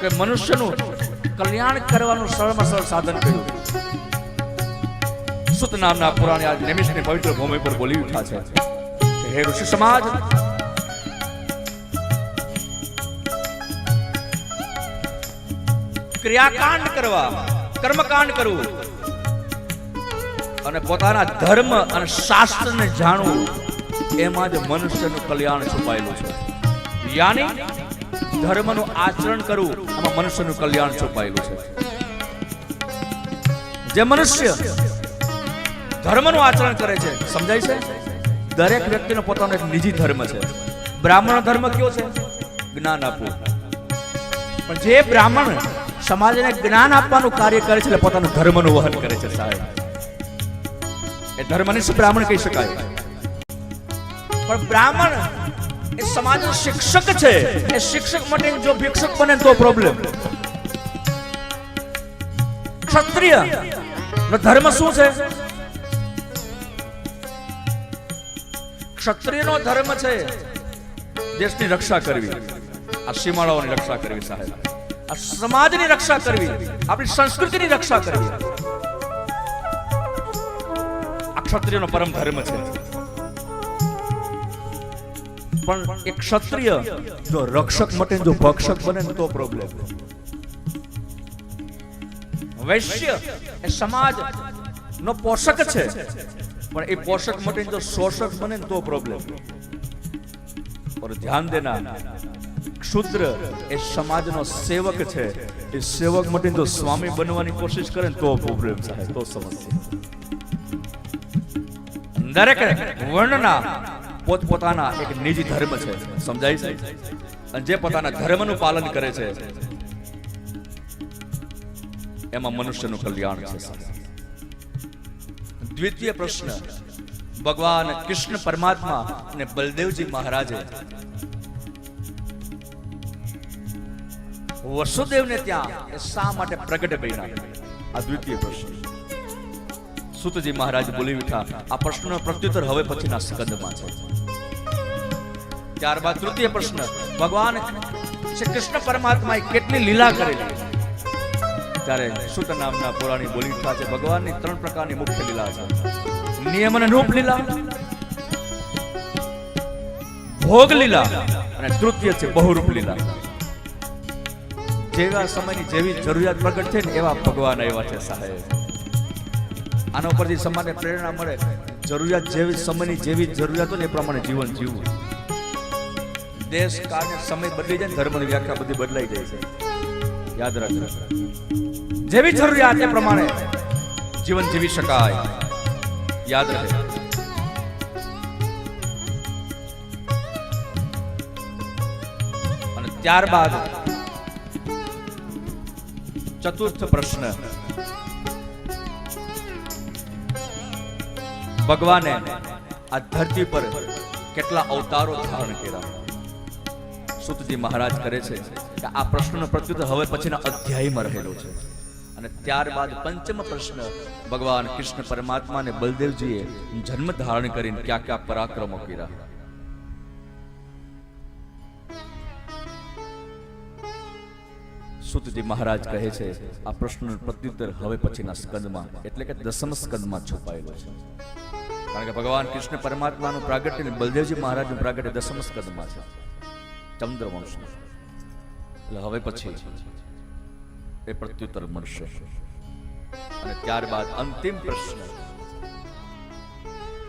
કે મનુષ્યનું કલ્યાણ કરવાનું સરળમાં સરળ સાધન કર્યું. સુત નામના પુરાણે આ નિમિષની પવિત્ર ભૂમિ પર બોલી ઉઠા છે હે ઋષિ સમાજ, ક્રિયાકાંડ કરવા, કર્મકાંડ કરવું અને પોતાના ધર્મ અને શાસ્ત્રને જાણવું, એમાં જ મનુષ્યનું કલ્યાણ છુપાયેલું છે. યાની ધર્મનું આચરણ કરવું આમાં મનુષ્યનું કલ્યાણ છુપાયેલું છે. જે મનુષ્ય ધર્મનું આચરણ કરે છે, સમજાય છે? દરેક વ્યક્તિનો પોતાનો એક નિજી ધર્મ છે. બ્રાહ્મણ ધર્મ કયો છે? જ્ઞાન આપવું. પણ જે બ્રાહ્મણ સમાજને જ્ઞાન આપવાનું કાર્ય કરે છે, એટલે પોતાનું ધર્મનું વહન કરે છે, સાહેબ. એ ધર્મને શું બ્રાહ્મણ કહી શકાય. પણ બ્રાહ્મણ એ સમાજનો શિક્ષક છે. એ શિક્ષક માટે જો ભિક્ષક બને તો પ્રોબ્લેમ ક્ષત્રિય નો ધર્મ શું છે? ક્ષત્રિયનો ધર્મ છે દેશની રક્ષા કરવી. આ સીમાડાઓની રક્ષા કરવી સાહેબ. આ સમાજની રક્ષા કરવી. આપણી સંસ્કૃતિની રક્ષા કરવી. આ ક્ષત્રિયનો પરમ ધર્મ છે. પણ એક ક્ષત્રિય. જો રક્ષક મટે જો ભક્ષક બને તો પ્રોબ્લેમ વૈશ્ય એ સમાજ નો પોષક છે. પણ એ પોષક મટે જો શોષક બને તો પ્રોબ્લેમ પર ધ્યાન દેના ક્ષુદ્ર એ સમાજનો સેવક છે. એ સેવક મટે જો સ્વામી બનવાની કોશિશ કરે તો પ્રોબ્લેમ થાય તો સમસ્યા. દરેક વર્ણના પોતપોતાના એક નિજી ધર્મ છે. સમજાય છે? અને જે પોતાના ધર્મનું પાલન કરે છે, એમાં મનુષ્યનું કલ્યાણ છે દ્વિતીય પ્રશ્ન, ભગવાન કૃષ્ણ પરમાત્મા અને બલદેવજી મહારાજે વસુદેવને ત્યાં શા માટે પ્રગટ બન્યા આ દ્વિતીય પ્રશ્ન. સુતજી મહારાજ બોલી ઉઠા આ પ્રશ્નનો પ્રત્યુત્તર હવે પછીના સ્કંદમાં છે. ત્યારબાદ તૃતીય પ્રશ્ન. ભગવાન શ્રી કૃષ્ણ પરમાત્માએ કેટલી લીલા કરેલી ત્યારે સુત નામના પુરાણી બોલી છે, ભગવાનની ત્રણ પ્રકારની મુખ્ય લીલા છે. નિયમ અને રૂપ લીલા, ભોગ લીલા અને તૃતીય છે બહુરૂપ લીલા. જેવા સમયની જેવી જરૂરિયાત પ્રગટ છે ને એવા ભગવાન આવ્યા છે સાહેબ. આના ઉપરથી સમાજને પ્રેરણા મળે. જરૂરિયાત જેવી સમયની જેવી જરૂરિયાતો ને એ પ્રમાણે જીવન જીવવું. દેશ કાળ સમય બદલી જાય ધર્મની વ્યાખ્યા બધી બદલાઈ જાય છે. યાદ રાખજો. જેવી જરૂરિયાત એ પ્રમાણે જીવન જીવી શકાય. યાદ રાખજો. ત્યારબાદ ચતુર્થ પ્રશ્ન. ભગવાને આ ધરતી પર કેટલા અવતારો ધારણ કર્યા? સુતજી મહારાજ કરે છે કે આ પ્રશ્નનો પ્રત્યુત્તર હવે પછીના અધ્યાયમાં રહેલો છે. અને ત્યારબાદ પંચમ પ્રશ્ન, ભગવાન કૃષ્ણ પરમાત્મા અને બલદેવજીએ જન્મ ધારણ કરીને ક્યાં ક્યાં પરાક્રમો કર્યા? સુતજી મહારાજ કહે છે, આ પ્રશ્નનો પ્રત્યુત્તર હવે પછીના સ્કંદમાં, એટલે કે દસમ સ્કંદમાં છુપાયેલો છે. કારણ કે ભગવાન કૃષ્ણ પરમાત્માનું પ્રાગટ્ય અને બલદેવજી મહારાજનું પ્રાગટ્ય દસમ સ્કંદમાં છે. ચંદ્રવંશનું એટલે હવે પછી એ પ્રત્યુત્તર મળશે. અને ત્યારબાદ અંતિમ પ્રશ્ન.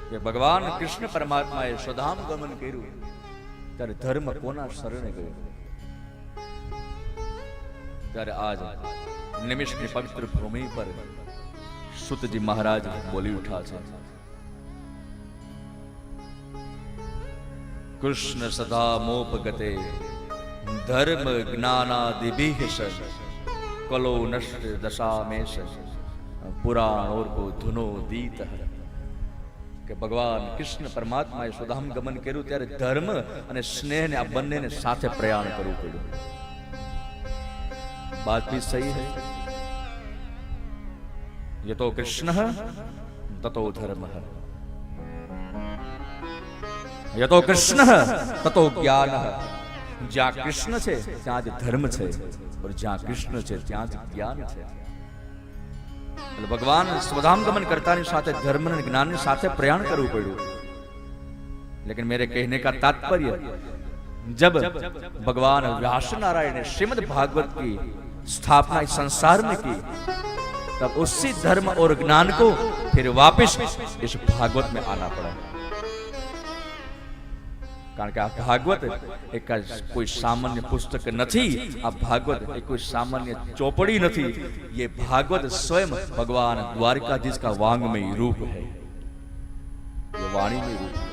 કે ભગવાન કૃષ્ણ પરમાત્માએ સ્વધામ ગમન કર્યું, ત્યારે ધર્મ કોના શરણે ગયો? ત્યારે આજ નિમિષની પવિત્ર ભૂમિ પર સુતજી મહારાજ બોલી ઉઠા છે. કૃષ્ણ સદા મોપગતે, ધર્મ જ્ઞાનાદિભિહ કલો નષ્ટ દશામેશ પુરાણોર્ગો ધુનો દીત. કે ભગવાન કૃષ્ણ પરમાત્માએ સુદામ ગમન કર્યું ત્યારે ધર્મ અને સ્નેહને આ બંનેને સાથે પ્રયાણ કરવું પડ્યું. બાત ભી સહી હૈ. યતો કૃષ્ણ, તતો ધર્મ. હૈ ये तो कृष्ण ततो ज्ञान જ્યાં કૃષ્ણ છે ત્યાં જ ધર્મ છે और જ્યાં કૃષ્ણ છે ત્યાં જ જ્ઞાન છે એટલે ભગવાન સ્વધામગમન કરતાની સાથે ધર્મ અને જ્ઞાનની સાથે પ્રયાણ કરવું પડ્યું लेकिन मेरे कहने का तात्पर्य जब भगवान व्यास नारायण ने श्रीमद् भागवत की स्थापना इस संसार में की तब उसी धर्म और ज्ञान को फिर वापस इस भागवत में आना पड़ा કારણ કે આ ભાગવત એક કોઈ સામાન્ય પુસ્તક નથી આ ભાગવત એ કોઈ સામાન્ય ચોપડી નથી ये भागवत स्वयं भगवान द्वारिकाधीश का वांग्मय रूप है ये वाणी में रूप है